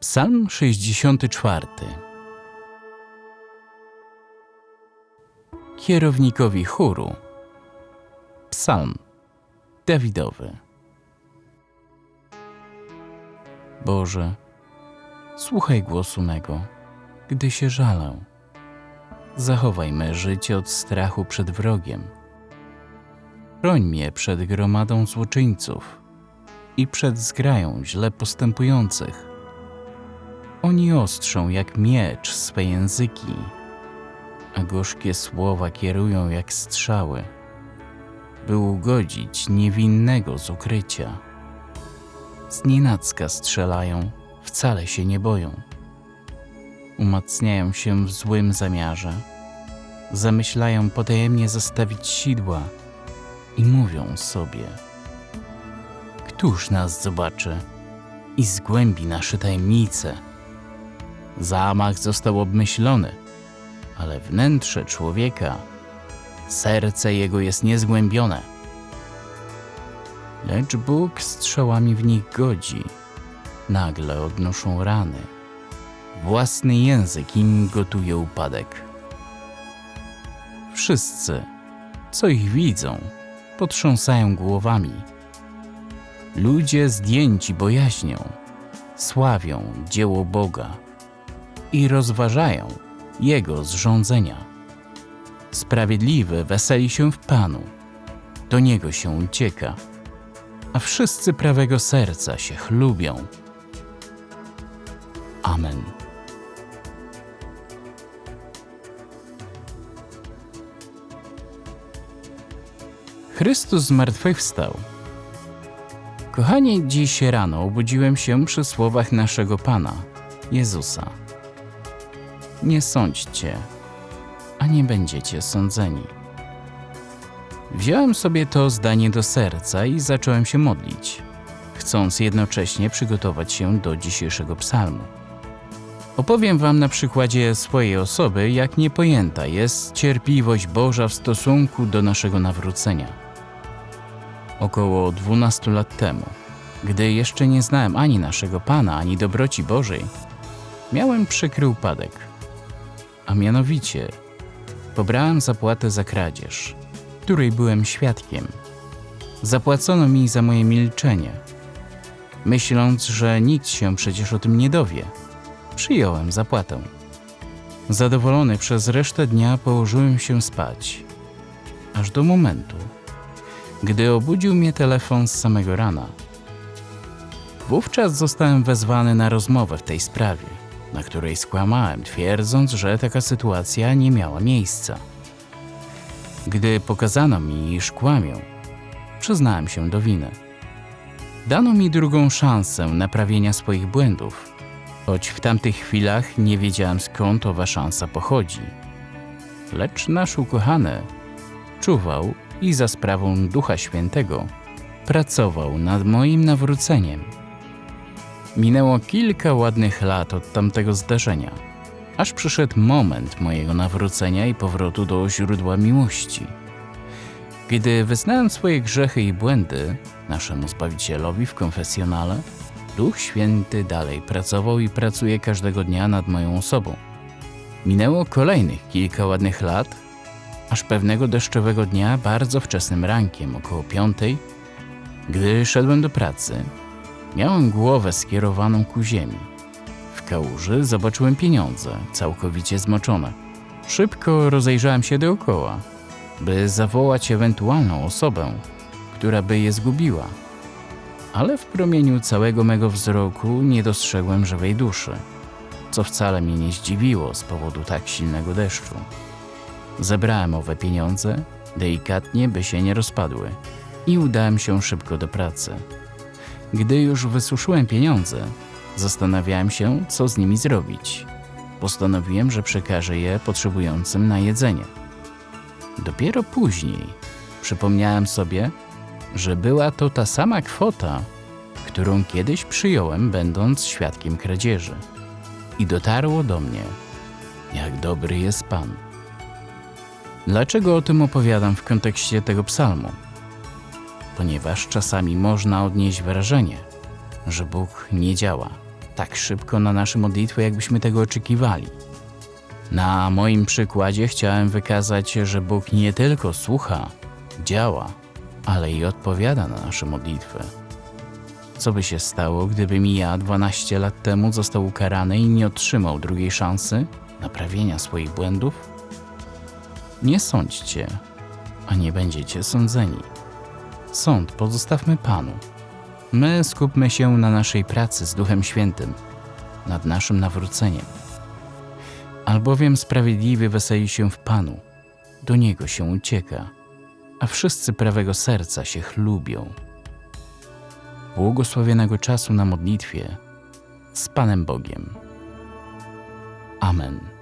Psalm 64 Kierownikowi chóru Psalm Dawidowy Boże, słuchaj głosu mego, gdy się żalę. Zachowaj me życie od strachu przed wrogiem. Chroń mnie przed gromadą złoczyńców i przed zgrają źle postępujących. Oni ostrzą jak miecz swe języki, a gorzkie słowa kierują jak strzały, by ugodzić niewinnego z ukrycia. Z nienacka strzelają, wcale się nie boją. Umacniają się w złym zamiarze, zamyślają potajemnie zastawić sidła i mówią sobie: Któż nas zobaczy i zgłębi nasze tajemnice? Zamach został obmyślony, ale wnętrze człowieka, serce jego jest niezgłębione. Lecz Bóg strzałami w nich godzi, nagle odnoszą rany. Własny język im gotuje upadek. Wszyscy, co ich widzą, potrząsają głowami. Ludzie zdjęci bojaźnią, sławią dzieło Boga i rozważają Jego zrządzenia. Sprawiedliwy weseli się w Panu, do Niego się ucieka, a wszyscy prawego serca się chlubią. Amen. Chrystus zmartwychwstał. Kochani, dziś rano obudziłem się przy słowach naszego Pana, Jezusa. Nie sądźcie, a nie będziecie sądzeni. Wziąłem sobie to zdanie do serca i zacząłem się modlić, chcąc jednocześnie przygotować się do dzisiejszego psalmu. Opowiem Wam na przykładzie swojej osoby, jak niepojęta jest cierpliwość Boża w stosunku do naszego nawrócenia. Około 12 lat temu, gdy jeszcze nie znałem ani naszego Pana, ani dobroci Bożej, miałem przykry upadek. A mianowicie, pobrałem zapłatę za kradzież, której byłem świadkiem. Zapłacono mi za moje milczenie. Myśląc, że nikt się przecież o tym nie dowie, przyjąłem zapłatę. Zadowolony przez resztę dnia położyłem się spać, aż do momentu, gdy obudził mnie telefon z samego rana. Wówczas zostałem wezwany na rozmowę w tej sprawie, na której skłamałem, twierdząc, że taka sytuacja nie miała miejsca. Gdy pokazano mi, iż kłamią, przyznałem się do winy. Dano mi drugą szansę naprawienia swoich błędów, choć w tamtych chwilach nie wiedziałem skąd owa szansa pochodzi. Lecz nasz ukochany czuwał i za sprawą Ducha Świętego pracował nad moim nawróceniem. Minęło kilka ładnych lat od tamtego zdarzenia, aż przyszedł moment mojego nawrócenia i powrotu do źródła miłości. Gdy wyznałem swoje grzechy i błędy naszemu Zbawicielowi w konfesjonale, Duch Święty dalej pracował i pracuje każdego dnia nad moją osobą. Minęło kolejnych kilka ładnych lat, aż pewnego deszczowego dnia bardzo wczesnym rankiem, około piątej, gdy szedłem do pracy, miałem głowę skierowaną ku ziemi. W kałuży zobaczyłem pieniądze, całkowicie zmoczone. Szybko rozejrzałem się dookoła, by zawołać ewentualną osobę, która by je zgubiła. Ale w promieniu całego mego wzroku nie dostrzegłem żywej duszy, co wcale mnie nie zdziwiło z powodu tak silnego deszczu. Zebrałem owe pieniądze, delikatnie, by się nie rozpadły, i udałem się szybko do pracy. Gdy już wysuszyłem pieniądze, zastanawiałem się, co z nimi zrobić. Postanowiłem, że przekażę je potrzebującym na jedzenie. Dopiero później przypomniałem sobie, że była to ta sama kwota, którą kiedyś przyjąłem, będąc świadkiem kradzieży. I dotarło do mnie, jak dobry jest Pan. Dlaczego o tym opowiadam w kontekście tego psalmu? Ponieważ czasami można odnieść wrażenie, że Bóg nie działa, tak szybko na nasze modlitwy, jakbyśmy tego oczekiwali. Na moim przykładzie chciałem wykazać, że Bóg nie tylko słucha, działa, ale i odpowiada na nasze modlitwy. Co by się stało, gdybym ja 12 lat temu został ukarany i nie otrzymał drugiej szansy naprawienia swoich błędów? Nie sądźcie, a nie będziecie sądzeni. Sąd pozostawmy Panu. My skupmy się na naszej pracy z Duchem Świętym, nad naszym nawróceniem. Albowiem sprawiedliwy weseli się w Panu, do Niego się ucieka, a wszyscy prawego serca się chlubią. Błogosławionego czasu na modlitwie z Panem Bogiem. Amen.